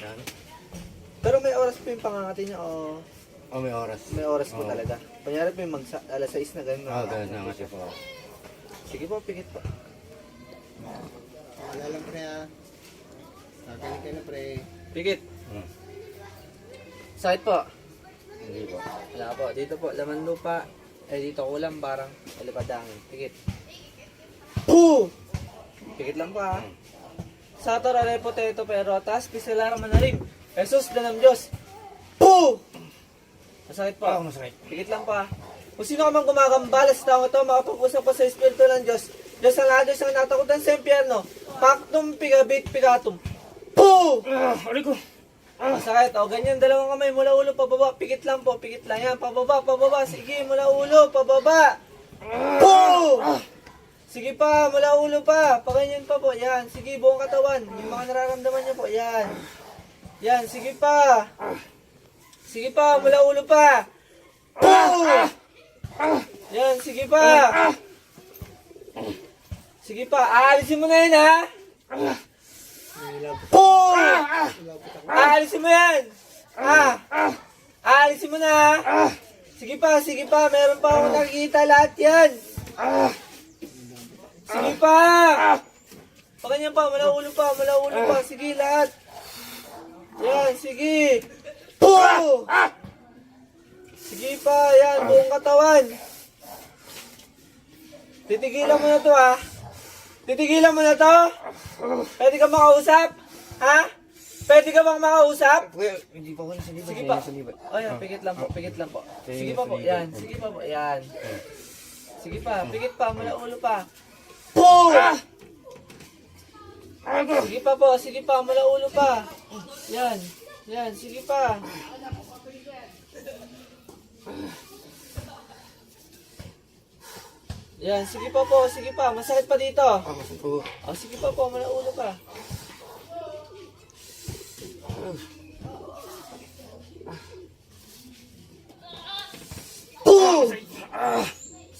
Yan. Pero may oras po yung pangangati niya o Oh, may oras. may oras po Oo. talaga. Kunyari po yung mag alas 6 na gano'n. Ah, ganun na nga siya po. Sige po, pikit po. Wala lang pre ah. Sagaling ka na pre. Pikit. Hmm. Sakit po. Hindi po. Wala po. Dito po, laman lupa. Eh, dito kulang parang alipadangin. Pikit. Poo! Pikit lang pa ha. Sa torare potato pero taas pisalara manalim. Jesus danam Diyos. Poo! Masakit po. Ah, masakit. Pikit lang pa. Kung sino ka man gumagambala sa tao ito, makapag-usap pa sa Espiritu ng Diyos. Diyos ang lahat, Diyos ang natakutan sa impyerno. Pactum pigabit pigatum. Poo! Ah, aray ko. Masakit. O, ganyan. Dalawang kamay mula ulo, pababa. Pikit lang po. Pikit lang. Yan. Pababa, pababa. Sige, mula ulo, pababa. Po! Sige pa, mula ulo pa. Paganyan pa po. Yan. Sige, buong katawan. Yung mga nararamdaman niyo po. Yan. Yan. Sige pa. Sige pa, mula ulo pa. Po! Yan. Sige pa. Sige pa. Aalisin mo na yan, ha? Po! Aalisin mo yan! Ah! Aalisin mo na! Sige pa, sige pa. Meron pa akong nakikita lahat yan. Sige pa! Paganyan pa, mula ulo pa, mula ulo pa. Sige, lahat. Yan, sige. Po! Sige pa, yan, buong katawan. Titigilan mo na to, ha? Titigilan mo na to? Pwede ka makausap? Ha? Pwede ka bang makausap? Kuya, hindi pa ako nasa libat. Sige Hindi pa. libat. Oh, yan, pikit lang po, pikit lang po. Sige, pa po, yan, sige pa po, yan. Sige pa, pikit pa, mula ulo pa. Po! Sige pa po, sige pa, mula ulo pa. Yan, yan, sige pa. Yan, sige pa po, sige pa, masakit pa dito. Ah, masakit po. Oh, sige pa po, mula ulo pa.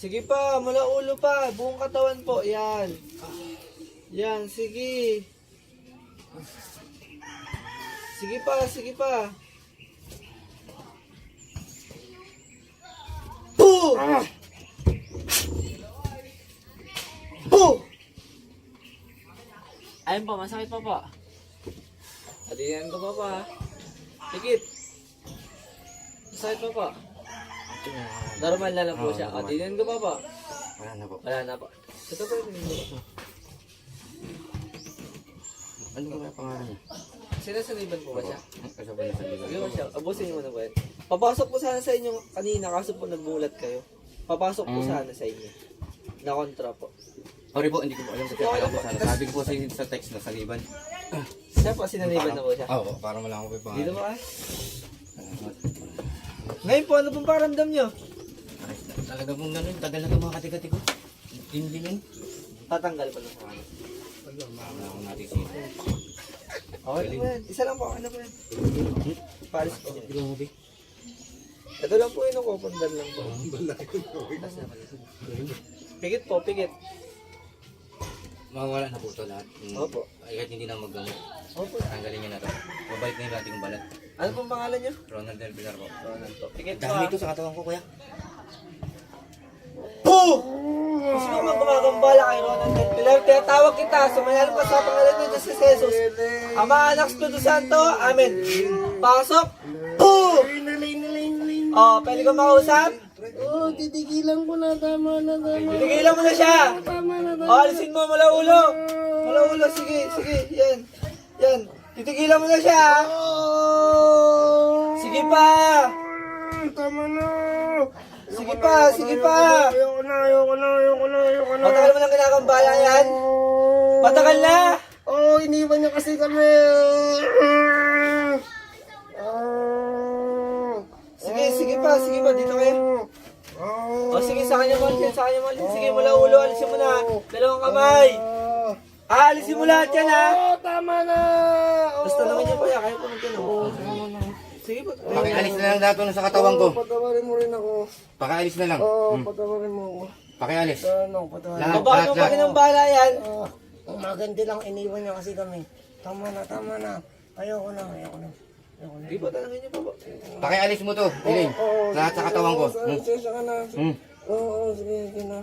Sige pa, mula ulo pa, buong katawan po, yan. Yan, sige. Sige pa, sige pa. Boo! Boo! Ayun pa, masakit pa pa. Adiyan ko pa pa. Pikit. Masakit pa pa. Normal na lang po siya. normal. Adiyan ko pa pa. Wala na po. Wala na po. Ito po yung nilito. Ano ba yung pangalan niya? Sinasaniban po ba siya? Kasi ba nasa libat? Sige po siya. Abusin niyo muna po yan. Papasok po sana sa inyo kanina kaso po nagmulat kayo. Papasok po Mm. sana sa inyo. Na kontra po. Sorry po, hindi ko po alam sa kaya po sana. Sabi ko po sa, sa text na sa liban. Siya po, sinaniban na po siya. Oo, para malaman ko yung pangalan. Dito po ah. Salamat. Ngayon po, ano pong paramdam nyo? Ay, Talaga pong ganun, tagal na itong mga katikati ko. Hindi yun. Tatanggal po ng pangalan. Wala akong natitira. Okay na po yan. Isa lang po, na po yan. Paris po. Grabe. Ito lang po yun, ako. Pandan lang po. Pikit po, pikit. Mawawala na po ito lahat. Mm. Opo. Ay, kahit hindi na maggamot. Opo. Tanggalin niyo na ito. Mabait na yung ating balat. Ano pong pangalan nyo? Ronald Del Pilar po. Ronald po. Pikit po Dami ah. ito sa katawan ko, kuya. Po! Gusto mo mang gumagambala kay Ronald Del Pilar, tinatawag kita, sumayalan pa sa pangalan ng Diyos si Jesus. Ama, anak, Espiritu Santo, Amen. Pasok! Nalay. Oh, pwede ka makausap? Oh, titigilan ko na. Tama na, tama. Tigilan mo na siya! Tama na, tama. Oh, alisin mo mula ulo! Mula ulo, sige, sige, yan. Yan. Titigilan mo na siya! Sige pa! Tama na. Sige pa, sige pa! Ayoko na, ayoko na, ayoko na, ayoko na. Matagal mo nang ginagambala yan? Matagal na! Oh, iniwan niya kasi kami. Sige, sige pa, sige pa, dito kayo. Oh. Sige, sa kanya mo alisin, sa kanya mo alisin. Sige, mula ulo, alisin mo na. Dalawang kamay. Oh. Ah, alisin mo lahat yan, ha? Oh, tama na. Oh. Basta naman yan, kuya. Kaya po magtanong. Sige po. Pakialis na lang dato na sa katawan ko. Oh, patawarin mo rin ako. Pakialis na lang. Oo, Hmm. patawarin mo ako. Pakialis. Ano, patawarin Lahat, Baba lahat, mo pa lahat. rin ang bala yan. Oh, maganda lang iniwan niya kasi kami. Tama na, tama na. Ayoko na, ayoko na. Ayoko na. Sige po, talangin niyo pa po. Pakialis mo to, Iling. Oo, Lahat sa katawan ko. Oo, Hmm. Sensya ka na. Hmm. Oo, oo, sige, sige na.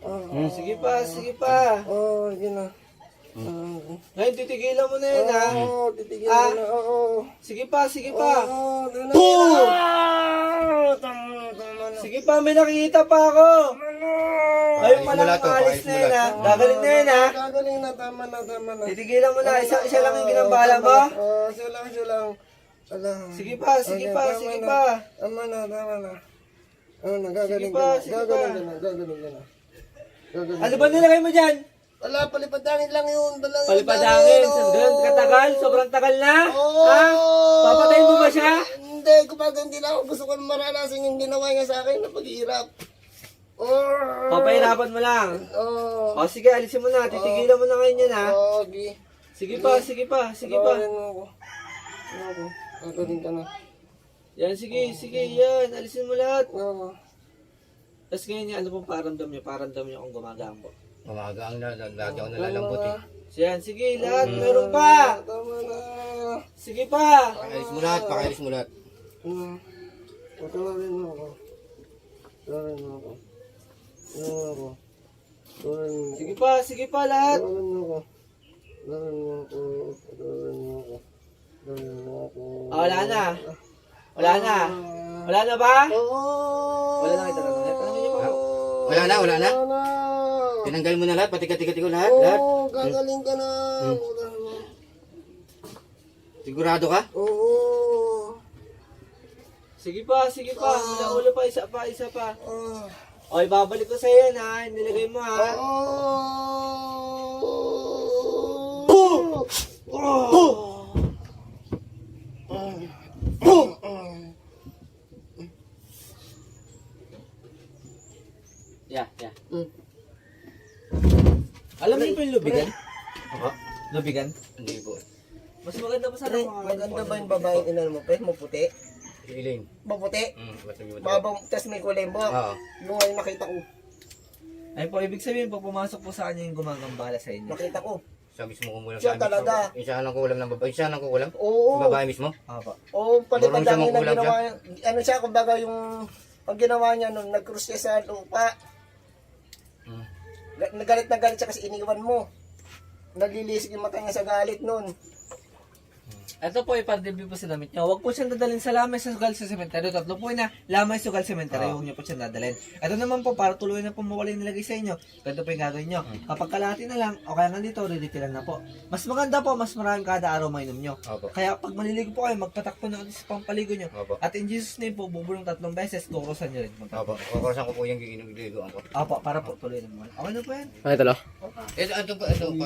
Oo, Sige pa, sige pa. oo, sige na. Hmm. Oo, Ngayon, titigilan mo na yun, ha? Oo, titigil Ah. na. Oo, Sige pa, sige pa. oo, sige na. Boom! Ah, Tama, tama na. Sige pa, may nakikita pa ako. Ngayon pa Pakaalis mo lang to, maalis pakaalis na yun, ha? Gagaling na yun, ha? Gagaling na, tama na, tama na. Titigilan mo na. Isa, isa lang yung ginambala mo. Oo, siya lang, siya lang. Ala. Sige pa, sige Okay, pa, tama sige na. pa. Tama na, tama na. Ano na, gagaling ka na. sige Gagaling ka na, gagaling ka na. Gagaling Ano ba nilagay mo dyan? Wala, palipadangin lang yun. Dalangin Palipadangin. So, ganun katagal? Sobrang tagal na? Oo. Ha? Papatayin mo ba siya? Hindi, kapag hindi na ako gusto ko maranasan yung ginawa niya sa akin na paghihirap. Oh. Papahirapan mo lang. Oo. O sige, alisin mo na. Titigilan mo na ngayon yan, ha? Oo, gi. Sige pa, sige pa, sige pa. Gagaling ako. Ano ako? Gagaling ka na. Yan, sige, sige, yan. Alisin mo lahat. Oo. Tapos ngayon, yan, ano pong paramdam niyo? Paramdam niyo kung gumagaan po. Umaga ang na, lagi ako nalalambot eh. So, yan, sige, lahat. Meron pa. Tama na. Sige pa. Pakialis mo lahat, pakialis mo lahat. Patawarin mo ako. Patawarin mo ako. Patawarin mo ako. Patawarin mo ako. Sige pa, sige pa, lahat. Patawarin mo ako. Patawarin mo ako. Patawarin mo ako. Patawarin mo ako. Ah, wala na. Wala na. Wala na ba? Oo. Wala na kayo talaga. Tanongin niyo pa. Wala na, wala na. Wala na. Tinanggal mo na lahat, pati kati-kati ko lahat, lahat. Oo, gagaling ka na. Sigurado ka? Oo. Sige pa, sige pa. Wala ulo pa, isa pa, isa pa. Ah. O, ibabalik ko sa'yo yan, ha? Nilagay mo, ha? Oo. Alam mo yung lubigan? Ako? Lubigan? Hindi po. Mas maganda pa sana Pre, kung maganda ba yung babaeng inano mo, pre? Maputi? Iling. Maputi? Yung Babang, tas may kulembo. Oo. Yung ngayon nakita ko. Ay po, ibig sabihin po, pumasok po sa kanya yung gumagambala sa inyo. Nakita ko. Sa mismo kulang Siya sa talaga. Isa lang kulang ng babae. Isa lang kulang. Oo. Yung babae mismo. Apa. Oo, palipadangin Marunong siya ginawa niya. Ano siya, kumbaga yung, ang ginawa niya nun, nag-cruise siya sa lupa. Ga- Nagalit na galit siya kasi iniwan mo. Naglilisik yung mata niya sa galit nun. Ito po, ipag-review po sa damit niyo. Huwag po siyang dadalhin sa lamay sa sugal sa sementeryo. Tatlo po na lamay sugal sementeryo. Huwag niyo po siyang dadalhin. Ito naman po, para tuloy na po mawala yung nilagay sa inyo. Ganito po yung gagawin niyo. Kapag kalahati na lang, o kaya nga dito, riditilan na po. Mas maganda po, mas maraming kada araw mainom niyo. Opo. Kaya pag maliligo po kayo, magpatak po na ulit sa pampaligo niyo. Opo. At in Jesus name po, bubulong tatlong beses, kukusan niyo rin. Opo. Kukurusan ko po yung giginugligoan ko. Apo, para po tuloy na mo. Okay na po yan. Ito, ito, ito, ito.